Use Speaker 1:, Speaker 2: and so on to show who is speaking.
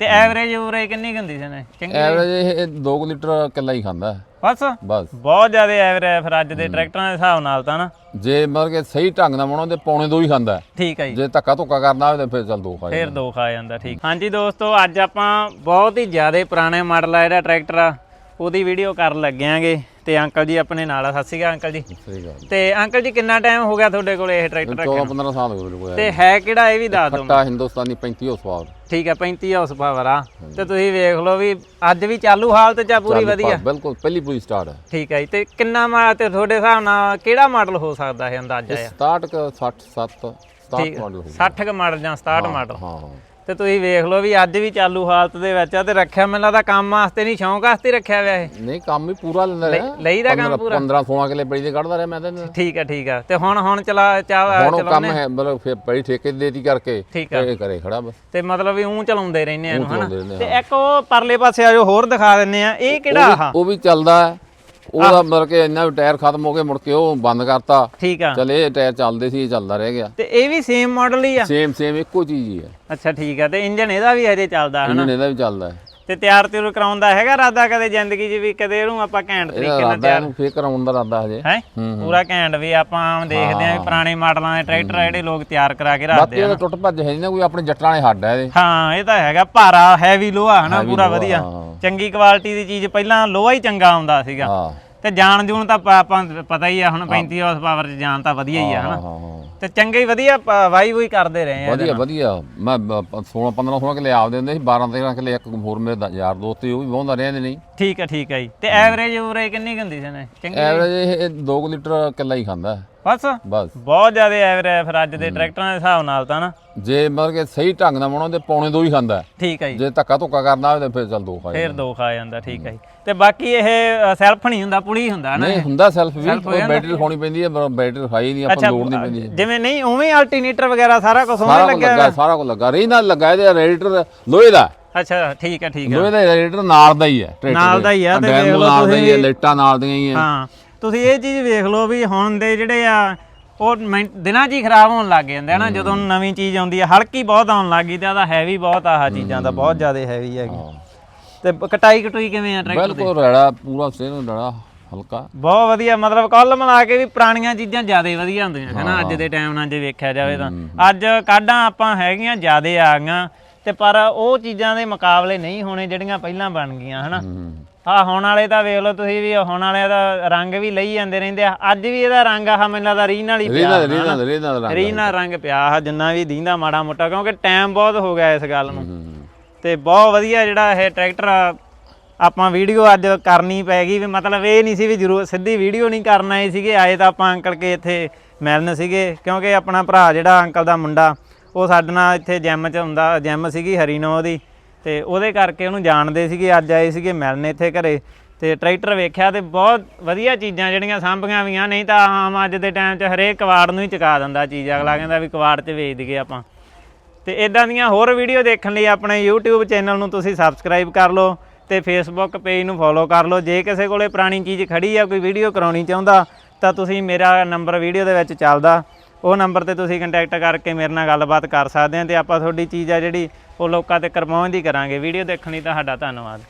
Speaker 1: ਤੇ ਐਵਰੇਜ ਉਰੇ ਕਿੰਨੀ ਕੁ ਹੁੰਦੀ ਸੀ ਨੇ ਚੰਗੀ
Speaker 2: ਐਵਰੇਜ ਇਹ 2 ਲੀਟਰ ਕਿੱਲਾ ਹੀ ਖਾਂਦਾ। ਹੈ।
Speaker 1: ਬਸ?
Speaker 2: ਬਸ।
Speaker 1: ਬਹੁਤ ਜ਼ਿਆਦਾ ਐਵਰੇਜ ਹੈ ਫਿਰ ਅੱਜ ਦੇ ਟਰੈਕਟਰਾਂ ਦੇ ਹਿਸਾਬ ਨਾਲ ਤਾਂ ਨਾ।
Speaker 2: ਜੇ ਮਤਲਬ ਕਿ ਸਹੀ ਢੰਗ ਨਾਲ ਬਣਾਉਣਾ ਤੇ ਪੌਣੇ ਦੋ ਹੀ ਖਾਂਦਾ। ਹੈ।
Speaker 1: ਠੀਕ ਹੈ ਜੀ।
Speaker 2: ਜੇ ਧੱਕਾ ਧੁੱਕਾ ਕਰਨਾ ਹੋਵੇ ਤੇ ਫਿਰ ਚੱਲ ਦੋ ਖਾ
Speaker 1: ਫਿਰ ਦੋ ਖਾ ਜਾਂਦਾ ਠੀਕ। ਹਾਂਜੀ ਦੋਸਤੋ ਅੱਜ ਆਪਾਂ ਬਹੁਤ ਹੀ ਜ਼ਿਆਦਾ ਪੁਰਾਣੇ ਮਾਡਲ ਆ ਜਿਹੜਾ ਟਰੈਕਟਰ ਆ। ਉਹਦੀ ਵੀਡੀਓ ਕਰਨ ਲੱਗਿਆਂਗੇ ਤੇ ਅੰਕਲ ਜੀ ਆਪਣੇ ਨਾਲ ਆ। ਸਤਿ ਸ਼੍ਰੀ ਅਕਾਲ ਅੰਕਲ ਜੀ।
Speaker 2: ਸਹੀ ਗੱਲ
Speaker 1: ਤੇ ਅੰਕਲ ਜੀ ਕਿੰਨਾ ਟਾਈਮ ਹੋ ਗਿਆ ਤੁਹਾਡੇ ਕੋਲ ਇਹ ਟਰੈਕਟਰ
Speaker 2: 14 15 ਸਾਲ ਹੋ ਗਏ ਕੋਈ
Speaker 1: ਤੇ ਹੈ ਕਿਹੜਾ? ਇਹ ਵੀ ਦੱਸ ਦਿਓ
Speaker 2: ਖੱਟਾ ਹਿੰਦੁਸਤਾਨੀ 35 ਹੋ ਸਵਾਦ
Speaker 1: ਠੀਕ ਹੈ 35 ਹਾਊਸ ਪਾਵਰ ਆ। ਤੇ ਤੁਸੀਂ ਵੇਖ ਲਓ ਵੀ ਅੱਜ ਵੀ ਚਾਲੂ ਹਾਲਤ ਚ ਪੂਰੀ ਵਧੀਆ?
Speaker 2: ਬਿਲਕੁਲ ਪਹਿਲੀ ਪੂਰੀ ਸਟਾਰਟ ਹੈ
Speaker 1: ਠੀਕ ਹੈ ਤੇ ਕਿੰਨਾ ਮਾ ਤੇ ਤੁਹਾਡੇ ਹਿਸਾਬ ਨਾਲ ਕਿਹੜਾ ਮਾਡਲ ਹੋ ਸਕਦਾ ਹੈ ਅੰਦਾਜ਼ਾ ਆ?
Speaker 2: 67 ਕ 60 7 67 ਮਾਡਲ ਹੋ
Speaker 1: 60 ਕ ਮਾਡਲ ਜਾਂ 67 ਮਾਡਲ
Speaker 2: ਹਾਂ ਹਾਂ।
Speaker 1: ਤੇ ਤੁਸੀਂ ਵੇਖ ਲਓ ਵੀ ਅੱਜ ਵੀ ਚਾਲੂ ਹਾਲਤ ਦੇ ਵਿੱਚ ਆ ਤੇ ਰੱਖਿਆ ਮੈਨੂੰ ਲੱਗਦਾ ਕੰਮ ਵਾਸਤੇ ਨਹੀਂ ਸ਼ੌਂਕ ਵਾਸਤੇ ਰੱਖਿਆ ਹੋਇਆ ਇਹ।
Speaker 2: ਨਹੀਂ ਕੰਮ ਵੀ ਪੂਰਾ ਲੈਂਦਾ ਰਿਹਾ।
Speaker 1: ਲਈਦਾ ਕੰਮ ਪੂਰਾ?
Speaker 2: 15 16 ਕਿਲੇ ਪੜੀ ਦੇ ਕੱਢਦਾ ਰਿਹਾ ਮੈਂ ਤਾਂ।
Speaker 1: ਠੀਕ ਹੈ ਠੀਕ ਹੈ ਤੇ ਹੁਣ ਹੁਣ ਚਲਾ ਚਾਹ
Speaker 2: ਹੁਣ ਕੰਮ ਹੈ ਮਤਲਬ ਫਿਰ ਪੜੀ ਠੇਕੇ ਦੇਤੀ ਕਰਕੇ
Speaker 1: ਠੀਕ ਆ।
Speaker 2: ਇਹ ਕਰੇ ਖੜਾ ਬਸ
Speaker 1: ਤੇ ਮਤਲਬ ਵੀ ਉਹ ਚਲਾਉਂਦੇ ਰਹਿੰਦੇ ਆ ਹਨਾ?
Speaker 2: ਚਲਾਉਂਦੇ
Speaker 1: ਤੇ ਇੱਕ ਉਹ ਪਰਲੇ ਪਾਸੇ ਆ ਜੋ ਹੋਰ ਦਿਖਾ ਦਿੰਨੇ ਆ ਇਹ ਕਿਹੜਾ ਆਹ?
Speaker 2: ਉਹ ਵੀ ਚੱਲਦਾ ਹੈ। ਉਹਦਾ ਮਤਲਬ ਕਿ ਇੰਨਾ ਟਾਇਰ ਖਤਮ ਹੋ ਗਏ ਮੁੜ ਕੇ ਉਹ ਬੰਦ ਕਰਤਾ।
Speaker 1: ਠੀਕ ਆ।
Speaker 2: ਚਲ ਇਹ ਟਾਇਰ ਚੱਲਦੇ ਸੀ ਇਹ ਚੱਲਦਾ ਰਹਿ ਗਿਆ।
Speaker 1: ਤੇ ਇਹ ਵੀ ਸੇਮ ਮਾਡਲ ਹੀ ਆ?
Speaker 2: ਸੇਮ ਸੇਮ ਇੱਕੋ ਚੀਜ਼ ਹੀ ਹੈ।
Speaker 1: ਅੱਛਾ ਠੀਕ ਆ। ਤੇ ਇੰਜਨ ਇਹਦਾ ਵੀ ਹਜੇ ਚੱਲਦਾ ਹਨਾ?
Speaker 2: ਇੰਜਨ ਇਹਦਾ ਵੀ ਚੱਲਦਾ ਹੈ।
Speaker 1: ਤੇ ਤਿਆਰ ਤਿਉਰ ਕਰਾਉਣ ਦਾ ਹੈਗਾ ਇਰਾਦਾ ਕਦੇ ਜ਼ਿੰਦਗੀ 'ਚ ਵੀ ਕਦੇ ਇਹਨੂੰ ਆਪਾਂ ਘੈਂਟ ਤਰੀਕੇ ਨਾਲ
Speaker 2: ਰਾਦਾ ਇਹਨੂੰ ਫੇਰ ਕਰਾਉਣ ਦਾ ਰਾਦਾ ਹਜੇ।
Speaker 1: ਹੈ? ਪੂਰਾ ਘੈਂਟ ਵੀ ਆਪਾਂ ਦੇਖਦੇ ਆਂ ਵੀ ਪੁਰਾਣੇ ਮਾਡਲਾਂ ਦੇ ਟਰੈਕਟਰ ਆ ਜਿਹੜੇ ਲੋਕ ਤਿਆਰ ਕਰਾ ਕੇ ਰੱਖਦੇ
Speaker 2: ਬਾਕੀ ਇਹਦਾ ਟੁੱਟ ਭੱਜ ਹੈ ਨਾ ਕੋਈ ਆਪਣੇ ਜੱਟਾਂ ਵਾਲੇ ਹੱਡ ਹੈ ਇਹਦੇ।
Speaker 1: ਹਾਂ ਇਹ ਤਾਂ ਹੈਗਾ ਭਾਰਾ ਹੈਵੀ ਲੋਹਾ ਹਨਾ ਪੂਰਾ ਵਧੀਆ। ਚੰਗੀ ਕੁਆਲਿਟੀ ਦੀ ਚੀਜ਼ ਪਹਿਲਾਂ ਲੋਹਾ ਹੀ ਚੰਗਾ ਆਉਂਦਾ ਸੀਗਾ।
Speaker 2: ਹਾਂ।
Speaker 1: ਤੇ ਜਾਣ ਜੂਣ ਤਾਂ ਆਪਾਂ ਨੂੰ ਪਤਾ ਹੀ ਆ ਹੁਣ 35 ਹਾਰਸ ਪਾਵਰ ਚ ਜਾਣ ਤਾਂ ਵਧੀਆ ਹੀ ਆ
Speaker 2: ਹਾਂ
Speaker 1: ਹਨਾ?
Speaker 2: ਹਾਂ ਹਾਂ
Speaker 1: ਤੇ ਚੰਗੇ ਹੀ ਵਧੀਆ ਪ- ਵਾਈ ਵੂਈ ਕਰਦੇ ਰਹੇ ਆ
Speaker 2: ਵਧੀਆ ਵਧੀਆ। ਮੈਂ 16 15 16 ਕਿਲੇ ਆਪਦੇ ਹੁੰਦੇ ਸੀ 12 13 ਕਿਲੇ ਇੱਕ ਹੋਰ ਮੇਰੇ ਦਾ ਯਾਰ ਦੋਸਤ ਸੀ ਉਹ ਵੀ ਬਹੁੰਦਾ ਰਹਿੰਦੇ ਨਹੀਂ।
Speaker 1: ਠੀਕ ਹੈ ਠੀਕ ਹੈ ਜੀ। ਤੇ ਐਵਰੇਜ ਉਰੇ ਕਿੰਨੀ ਕੁ ਹੁੰਦੀ ਸੀ ਨੇ ਚੰਗੀ
Speaker 2: ਐਵਰੇਜ ਇਹ 2 ਲੀਟਰ ਕਿੱਲਾ ਹੀ ਖਾਂਦਾ। ਹੈ।
Speaker 1: ਬਸ?
Speaker 2: ਬਸ।
Speaker 1: ਬਹੁਤ ਜ਼ਿਆਦਾ ਐਵਰੇਜ ਫਿਰ ਅੱਜ ਦੇ ਟਰੈਕਟਰਾਂ ਦੇ ਹਿਸਾਬ ਨਾਲ ਤਾਂ ਨਾ।
Speaker 2: ਜੇ ਮਤਲਬ ਕਿ ਸਹੀ ਢੰਗ ਨਾਲ ਬਣਾਉਣਾ ਤੇ ਪੌਣੇ ਦੋ ਹੀ ਖਾਂਦਾ ਹੈ।
Speaker 1: ਠੀਕ ਹੈ ਜੀ।
Speaker 2: ਜੇ ਧੱਕਾ ਧੁੱਕਾ ਕਰਨਾ ਹੋਵੇ ਤੇ ਫਿਰ ਚੱਲ ਦੋ ਖਾ
Speaker 1: ਫਿਰ ਦੋ ਖਾ ਜਾਂਦਾ ਠੀਕ ਹੈ ਜੀ। ਤੇ ਬਾਕੀ ਇਹ ਸੈਲਫ ਨਹੀਂ ਹੁੰਦਾ ਪੁਲੀ ਹੁੰਦਾ ਨਾ
Speaker 2: ਨਹੀਂ ਹੁੰਦਾ ਸੈਲਫ ਵੀ ਕੋਈ ਬੈਟਰੀ ਰਖਾਉਣੀ ਪੈਂਦੀ ਹੈ ਪਰ ਬੈਟਰੀ ਰਖਾਈ ਨਹੀਂ ਆਪਾਂ ਲੋਡ ਨਹੀਂ ਪੈਂਦੀ।
Speaker 1: ਜਿਵੇਂ ਨਹੀਂ ਉਵੇਂ ਅਲਟਰਨੇਟਰ ਵਗੈਰਾ ਸਾਰਾ ਕੁਝ
Speaker 2: ਸਾਰਾ ਕੁਝ
Speaker 1: ਲੱਗਿਆ
Speaker 2: ਲੱਗਾ ਸਾਰਾ ਕੁਝ ਲੱਗਾ। ਰਹੀ ਨਾਲ ਲੱਗਾ ਇਹਦੇ ਰੇਡੀਏਟਰ ਲੋਹੇ ਦਾ।
Speaker 1: ਅੱਛਾ ਠੀਕ ਹੈ ਠੀਕ ਹੈ।
Speaker 2: ਲੋਹੇ ਦਾ ਰੇਡੀਏਟਰ ਨਾਲ ਦਾ ਹੀ ਹੈ ਟਰੈਕਟਰ
Speaker 1: ਨਾਲ ਦਾ। ਹੀ ਆ, ਤੇ
Speaker 2: ਡੈਮ
Speaker 1: ਵੇਖ ਲਓ
Speaker 2: ਨਾਲ ਦਾ ਹੀ ਹੈ
Speaker 1: ਤੁਸੀਂ-
Speaker 2: ਲਾਈਟਾਂ ਨਾਲ ਦੀਆਂ ਹੀ ਹੈ।
Speaker 1: ਹਾਂ। ਤੁਸੀਂ ਇਹ ਚੀਜ਼ ਵੇਖ ਲਓ ਵੀ ਹੁਣ ਦੇ ਜਿਹੜੇ ਆ ਉਹ ਮਿੰਟ- ਦਿਨਾਂ 'ਚ ਹੀ ਖਰਾਬ ਹੋਣ ਲੱਗ ਜਾਂਦੇ ਆ ਨਾ ਜਦੋਂ ਨਵੀਂ ਚੀਜ਼ ਆਉਂਦੀ ਆ ਹਲਕੀ ਬਹੁਤ ਆਉਣ ਲੱਗ ਗਈ ਤੇ ਉਹਦਾ ਹੈਵੀ ਬਹੁਤ ਆਹ ਚੀਜ਼ਾਂ ਦਾ ਬਹੁਤ ਜ਼ਿਆਦਾ ਹੈਵੀ ਹੈਗੀ।
Speaker 2: ਹਾਂ।
Speaker 1: ਤੇ ਬ- ਕਟਾਈ ਕਟੂਈ ਕਿਵੇਂ ਆ ਟਰੈਕਟਰ ਦੀ?
Speaker 2: ਬਿਲਕੁਲ ਰੜਾ ਪੂਰਾ ਸੇਨ ਰੜਾ ਹਲਕਾ।
Speaker 1: ਬਹੁਤ ਵਧੀਆ ਮਤਲਬ ਕੱਲ ਮਿਲਾ ਕੇ ਵੀ ਪੁਰਾਣੀਆਂ ਚੀਜ਼ਾਂ ਜ਼ਿਆਦਾ ਵਧੀਆ ਹੁੰਦੀਆਂ ਹੈ ਨਾ ਅੱਜ ਦੇ ਟਾਈਮ ਨਾਲ ਜੇ ਵੇਖਿਆ ਜਾਵੇ ਤਾਂ। ਅੱਜ ਕਾਢਾਂ ਆਪਾਂ ਹੈਗੀਆਂ ਜ਼ਿਆਦਾ ਆ ਗਈਆਂ ਤੇ ਪਰ ਉਹ ਚੀਜ਼ਾਂ ਦੇ ਮੁਕਾਬਲੇ ਨਹੀਂ ਹੋਣੇ ਜਿਹੜੀਆਂ ਪਹਿਲਾਂ ਬਣ ਗਈਆਂ ਹਨਾ।
Speaker 2: ਹੂੰ।
Speaker 1: ਆ ਹੁਣ ਵਾਲੇ ਤਾਂ ਵੇਖ ਲਓ ਤੁਸੀਂ ਵੀ ਹੁਣ ਵਾਲਿਆਂ ਦਾ ਰੰਗ ਵੀ ਲਈ ਜਾਂਦੇ ਰਹਿੰਦੇ ਆ। ਅੱਜ ਵੀ ਇਹਦਾ ਰੰਗ ਆ ਮੈਨੂੰ ਲੱਗਦਾ ਰੀਨ ਵਾਲੀ ਪਿਆ
Speaker 2: ਰੀਨਾ ਰੀਨਾ ਰੀਨਾ ਦਾ ਰੰਗ
Speaker 1: ਰੀਨ ਨਾਲ ਰੰਗ ਪਿਆ ਆ ਜਿੰਨਾ ਵੀ ਦੀਂਦਾ ਮਾੜਾ ਮੋਟਾ ਕਿਉਂਕਿ ਟਾਈਮ ਬਹੁਤ ਹੋ ਗਿਆ ਇਸ ਗੱਲ ਨੂੰ। ਤੇ ਬਹੁਤ ਵਧੀਆ ਜਿਹੜਾ ਇਹ ਟਰੈਕਟਰ ਆ, ਆਪਾਂ ਵੀਡੀਓ ਅੱਜ ਕਰਨੀ ਪੈ ਗਈ ਵੀ ਮਤਲਬ ਇਹ ਨਹੀਂ ਸੀ ਵੀ ਜ਼ਰੂਰ ਸਿੱਧੀ ਵੀਡੀਓ ਨਹੀਂ ਕਰਨ ਆਏ ਸੀਗੇ ਆਏ ਤਾਂ ਆਪਾਂ ਅੰਕਲ ਕੇ ਇੱਥੇ ਮਿਲਣ ਸੀਗੇ ਕਿਉਂਕਿ ਆਪਣਾ ਭਰਾ ਜਿਹੜਾ ਅੰਕਲ ਦਾ ਮੁੰਡਾ ਉਹ ਸਾਡੇ ਨਾਲ ਇੱਥੇ ਜਿਮ 'ਚ ਹੁੰਦਾ ਜਿਮ ਸੀਗੀ ਹਰੀਨੋ ਉਹਦੀ ਤੇ ਉਹਦੇ ਕਰਕੇ ਉਹਨੂੰ ਜਾਣਦੇ ਸੀਗੇ ਅੱਜ ਆਏ ਸੀਗੇ ਮਿਲਣ ਇੱਥੇ ਘਰੇ। ਤੇ ਟਰੈਕਟਰ ਵੇਖਿਆ ਤੇ ਬਹੁਤ ਵਧੀਆ ਚੀਜ਼ਾਂ ਜਿਹੜੀਆਂ ਸਾਂਭੀਆਂ ਵੀਆਂ ਨਹੀਂ ਤਾਂ ਆਮ ਅੱਜ ਦੇ ਟਾਈਮ 'ਚ ਹਰੇਕ ਕਵਾੜ ਨੂੰ ਹੀ ਚੁਕਾ ਦਿੰਦਾ ਚੀਜ਼। ਅਗਲਾ ਕਹਿੰਦਾ ਵੀ ਕਵਾੜ 'ਚ ਵੇਚ ਦਈਏ ਆਪਾਂ। ਤੇ ਇਦਾਂ ਦੀਆਂ ਹੋਰ ਵੀਡੀਓ ਦੇਖਣ ਲਈ ਆਪਣੇ YouTube ਚੈਨਲ ਨੂੰ ਤੁਸੀਂ ਸਬਸਕ੍ਰਾਈਬ ਕਰ ਲਓ ਤੇ Facebook ਪੇਜ ਨੂੰ ਫੋਲੋ ਕਰ ਲਓ। ਜੇ ਕਿਸੇ ਕੋਲੇ ਪੁਰਾਣੀ ਚੀਜ਼ ਖੜੀ ਆ ਕੋਈ ਵੀਡੀਓ ਕਰਾਉਣੀ ਚਾਹੁੰਦਾ ਤਾਂ ਤੁਸੀਂ ਮੇਰਾ ਨੰਬਰ ਵੀਡੀਓ ਦੇ ਵਿੱਚ ਚੱਲਦਾ। ਉਹ ਨੰਬਰ ਤੇ ਤੁਸੀਂ ਕੰਟੈਕਟ ਕਰਕੇ ਮੇਰੇ ਨਾਲ ਗੱਲਬਾਤ ਕਰ ਸਕਦੇ ਆ ਤੇ ਆਪਾਂ ਤੁਹਾਡੀ ਚੀਜ਼ ਆ ਜਿਹੜੀ ਉਹ ਲੋਕਾਂ ਤੱਕ ਪਹੁੰਚਦੀ ਕਰਾਂਗੇ। ਵੀਡੀਓ ਦੇਖਣ ਲਈ ਤੁਹਾਡਾ ਧੰਨਵਾਦ।